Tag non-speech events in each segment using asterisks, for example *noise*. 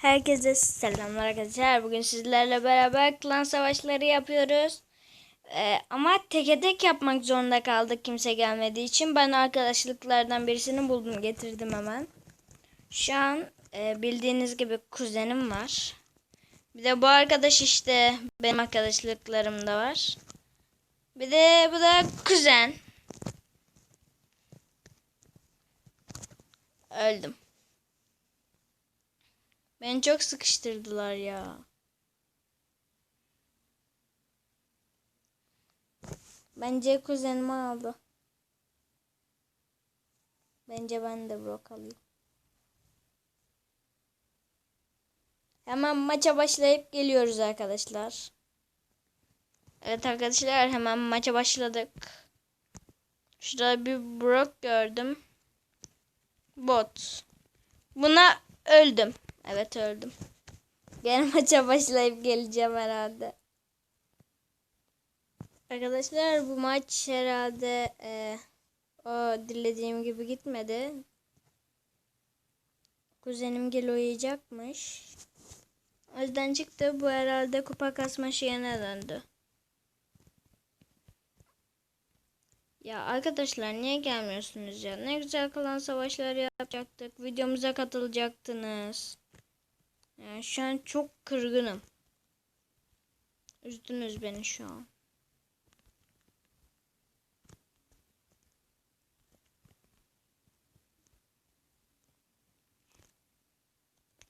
Herkese selamlar arkadaşlar. Bugün sizlerle beraber klan savaşları yapıyoruz. Ee, ama teke tek yapmak zorunda kaldık kimse gelmediği için. Ben arkadaşlıklardan birisini buldum getirdim hemen. Şu an e, bildiğiniz gibi kuzenim var. Bir de bu arkadaş işte benim arkadaşlıklarımda var. Bir de bu da kuzen. Öldüm. Beni çok sıkıştırdılar ya. Bence kuzenimi aldı. Bence ben de Brock alayım. Hemen maça başlayıp geliyoruz arkadaşlar. Evet arkadaşlar hemen maça başladık. Şurada bir Brock gördüm. Bot. Buna öldüm. Evet öldüm. Gene *laughs* maça başlayıp geleceğim herhalde. Arkadaşlar bu maç herhalde e, o dilediğim gibi gitmedi. Kuzenim gel uyuyacakmış. O yüzden çıktı. Bu herhalde kupa kasma şeyine döndü. Ya arkadaşlar niye gelmiyorsunuz ya? Ne güzel kalan savaşlar yapacaktık. Videomuza katılacaktınız. Yani şu an çok kırgınım. Üzdünüz beni şu an.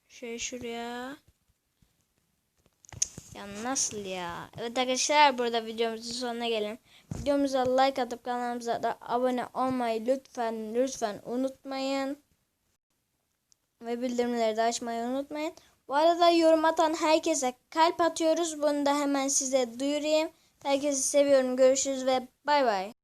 Şöyle şuraya. Ya nasıl ya? Evet arkadaşlar burada videomuzun sonuna gelin. Videomuza like atıp kanalımıza da abone olmayı lütfen lütfen unutmayın. Ve bildirimleri de açmayı unutmayın. Bu arada yorum atan herkese kalp atıyoruz. Bunu da hemen size duyurayım. Herkesi seviyorum. Görüşürüz ve bay bay.